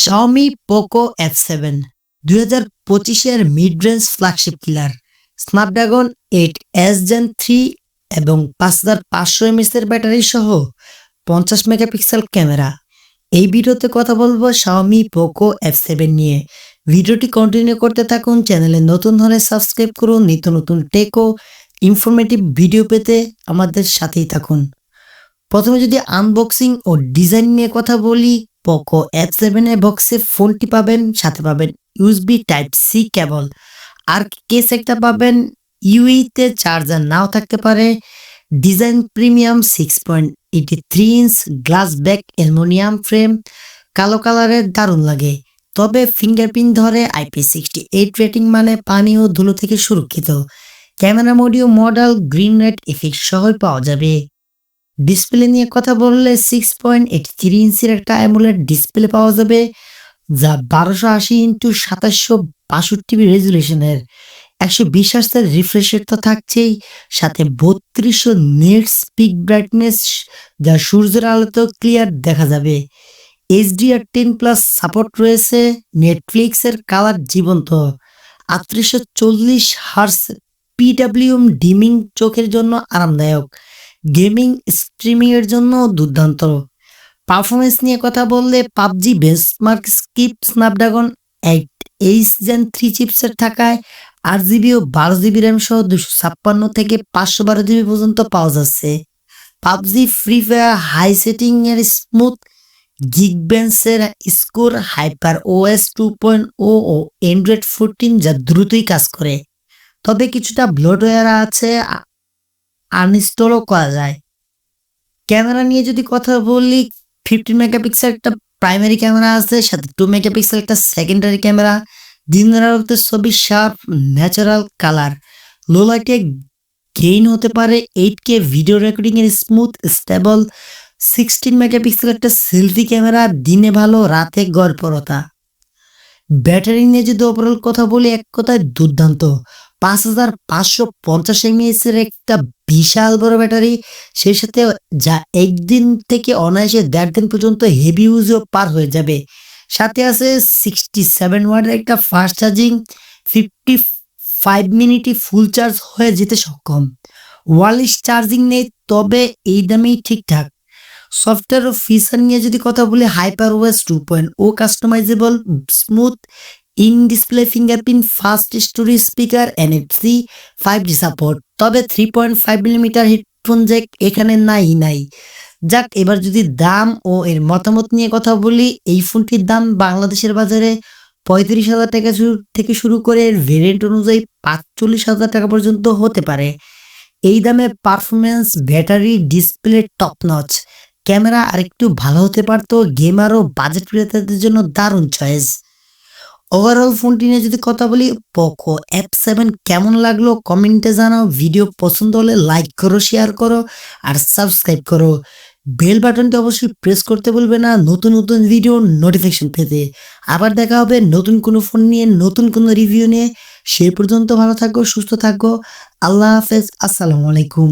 Xiaomi Poco F7 দুই হাজার পঁচিশের mid range flagship killer Snapdragon eight S Gen three এবং পাঁচ হাজার পাঁচশো এমএস এর ব্যাটারি সহ পঞ্চাশ মেগাপিক্সেল ক্যামেরা এই ভিডিওতে কথা বলব Xiaomi Poco F7 নিয়ে। ভিডিওটি কন্টিনিউ করতে থাকুন চ্যানেলে নতুন হলে সাবস্ক্রাইব করুন, নিত্য নতুন টেকো ইনফরমেটিভ ভিডিও পেতে আমাদের সাথেই থাকুন। প্রথমে যদি আনবক্সিং ও ডিজাইন নিয়ে কথা বলি পোকো এফ সেভেন এর বক্সে ফোনটি পাবেন, সাথে পাবেন ইউএসবি টাইপ সি কেবল আর কেস একটা পাবেন ইউইতে চার্জার নাও থাকতে পারে। Design premium six point eighty three inch glass back aluminium frame কালো কালারের দারুণ লাগে। তবে ফিঙ্গারপ্রিন্ট ধরে আইপি সিক্সটি এইট রেটিং মানে পানি ও ধুলো থেকে সুরক্ষিত। ক্যামেরা মডিও মডেল গ্রিন লাইট এফেক্ট সহই পাওয়া যাবে। ডিসপ্লে নিয়ে কথা বললে সিক্স পয়েন্ট এইটি থ্রি ইঞ্চির একটা অ্যামুলেট ডিসপ্লে পাওয়া যাবে, যা বারোশো আশি ইন্টু সাতাশশো বাষট্টি রেজুলেশনের একশো বিশ হার্সের রিফ্রেশের তো থাকছেই, সাথে বত্রিশশো নেট স্পিক ব্রাইটনেস যা সূর্যের আলোতেও ক্লিয়ার দেখা যাবে। এইচডিআর টেন প্লাস সাপোর্ট রয়েছে নেটফ্লিক্সের কালার জীবন্ত। আটত্রিশশো চল্লিশ হার্স পিডাব্লিউএম ডিমিং চোখের জন্য আরামদায়ক। গেমিং স্ট্রিমিংয়ের জন্য দুর্দান্ত। পারফরমেন্স নিয়ে কথা বললে PUBG benchmark skip, Snapdragon, eight, H gen three চিপসের থাকায় আট জিবি ও বারো জিবি র্যাম সহ দুশো ছাপ্পান্ন থেকে পাঁচশো বারো জিবি পর্যন্ত পাওয়া যাচ্ছে। PUBG, Free Fire, high setting এর smooth গিগবেন্সের score Hyper OS two point o ও অ্যান্ড্রয়েড ফোরটিন যা দ্রুতই কাজ করে। তবে কিছুটা ব্লোডওয়্যার আছে আনইনস্টলও করা যায়। ক্যামেরা নিয়ে যদি কথা বলি ফিফটিন মেগাপিক্সেল একটা প্রাইমারি ক্যামেরা আছে, সাথে টু মেগাপিক্সেল একটা সেকেন্ডারি ক্যামেরা দিনের আলোতে ছবি শার্প ন্যাচারাল কালার লো লাইটে গেইন হতে পারে এইট কে ভিডিও রেকর্ডিং এর স্মুথ স্টেবল সিক্সটিন মেগাপিক্সেল একটা সেলফি ক্যামেরা, দিনে ভালো, রাতে গড়পরতা। ব্যাটারি নিয়ে যদি ওভারঅল কথা বলি, এক কথায় দুর্দান্ত। পাঁচ হাজার পাঁচশো পঞ্চাশ এমএএস এর একটা বিশাল বড় ব্যাটারি। সেই সাথে যা একদিন থেকে অনায়াসে দেড় দিন পর্যন্ত হেভি ইউজও পার হয়ে যাবে। সাথে আছে সিক্সটি সেভেন ওয়ার্ডের একটা ফাস্ট চার্জিং ফিফটি ফাইভ মিনিটই ফুল চার্জ হয়ে যেতে সক্ষম। ওয়ারলেস চার্জিং নেই, তবে এই দামেই ঠিকঠাক। সফটওয়্যার ও ফিচার নিয়ে যদি কথা বলি hyper OS two point o customizable smooth in display fingerprint, fast stereo speaker NFC five G support তবে three point five millimetre headphone jack এখানে নাই নাই। যাক, এবার যদি দাম ও এর মতামত নিয়ে কথা বলি, এই ফোনটির দাম বাংলাদেশের বাজারে পঁয়ত্রিশ হাজার টাকা থেকে শুরু করে ভেরিয়েন্ট অনুযায়ী পাঁচচল্লিশ হাজার টাকা পর্যন্ত হতে পারে। এই দামে performance battery display top notch camera আরেকটু ভালো হতে পারতো গেমার ও বাজেট ক্রেতাদের জন্য দারুণ চয়েস ওভারঅল ফোনটি নিয়ে যদি কথা বলি পোকো এফ সেভেন কেমন লাগল? কমেন্টে জানাও। ভিডিও পছন্দ হলে লাইক করো শেয়ার করো, আর সাবস্ক্রাইব করো। বেল বাটনটি অবশ্যই প্রেস করতে বলবে না। নতুন নতুন ভিডিও নোটিফিকেশন পেতে। আবার দেখা হবে নতুন কোনো ফোন নিয়ে, নতুন কোনো রিভিউ নিয়ে। সেই পর্যন্ত ভালো থাকো, সুস্থ থাকো। আল্লাহ হাফেজ। আসসালামু আলাইকুম।